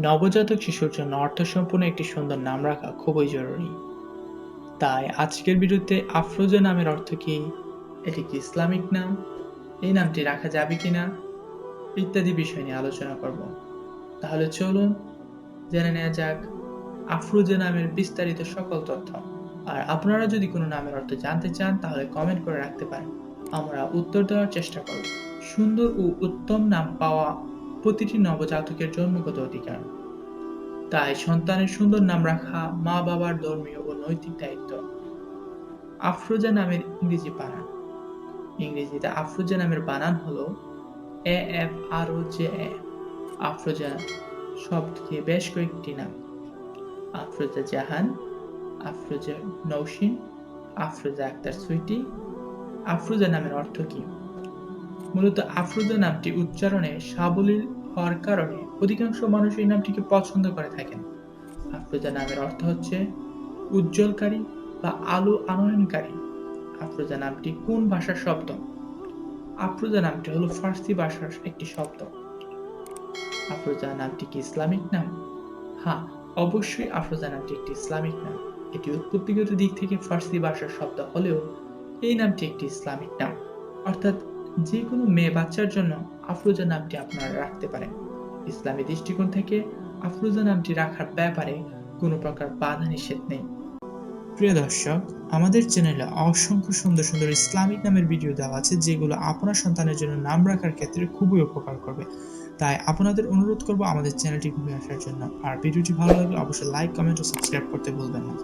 নবজাতক শিশুর জন্য অর্থসম্পন্ন একটি সুন্দর নাম রাখা খুবই জরুরি। তাই আজকের বিরুদ্ধে আফরোজা নামের অর্থ কি? এটি কি ইসলামিক নাম? এই নামটি রাখা যাবে কিনা? ইত্যাদি বিষয় নিয়ে আলোচনা করব। তাহলে চলুন জেনে নেওয়া যাক আফরোজা নামের বিস্তারিত সকল তথ্য। আর আপনারা যদি কোনো নামের অর্থ জানতে চান, তাহলে কমেন্ট করে রাখতে পারেন। আমরা উত্তর দেওয়ার চেষ্টা করব। সুন্দর ও উত্তম নাম পাওয়া প্রতিটি নবজাতকের জন্মগত অধিকার। তাই সন্তানের সুন্দর নাম রাখা মা বাবার ধর্মীয় ও নৈতিক দায়িত্ব। আফরোজা নামের ইংরেজি বানান। ইংরেজিতে আফরোজা নামের বানান হলো A F R O J A. Afroza শব্দ দিয়ে বেশ কয়েকটি নাম। আফরোজা জাহান, আফরোজা নৌসিন আফরোজা আক্তার সুইটি আফরোজা নামের অর্থ কি? মূলত আফরোজা নামটি উচ্চারণে সাবলীল হওয়ার কারণে অধিকাংশ মানুষ এই নামটিকে পছন্দ করে থাকেন। আফরোজা নামের অর্থ হচ্ছে উজ্জ্বলকারী বা আলো আনয়নকারী। আফরোজা নামটি কোন ভাষার শব্দ? আফরোজা নামটি হলো ফার্সি ভাষার একটি শব্দ। আফরোজা নামটি কি ইসলামিক নাম? হ্যাঁ অবশ্যই আফরোজা নামটি একটি ইসলামিক নাম। এটি উৎপত্তিগত দিক থেকে ফার্সি ভাষার শব্দ হলেও এই নামটি একটি ইসলামিক নাম। অর্থাৎ যে কোনো মেয়ে বাচ্চার জন্য আফরোজা নামটি আপনারা রাখতে পারেন। ইসলামী দৃষ্টিকোণ থেকে আফরোজা নামটি রাখার ব্যাপারে কোনো প্রকার বাধা নিষেধ নেই। প্রিয় দর্শক, আমাদের চ্যানেলে অসংখ্য সুন্দর সুন্দর ইসলামিক নামের ভিডিও দেওয়া আছে, যেগুলো আপনার সন্তানের জন্য নাম রাখার ক্ষেত্রে খুবই উপকার করবে। তাই আপনাদের অনুরোধ করব আমাদের চ্যানেলটি ঘুরে আসার জন্য। আর ভিডিওটি ভালো লাগলে অবশ্যই লাইক কমেন্ট ও সাবস্ক্রাইব করতে ভুলবেন না।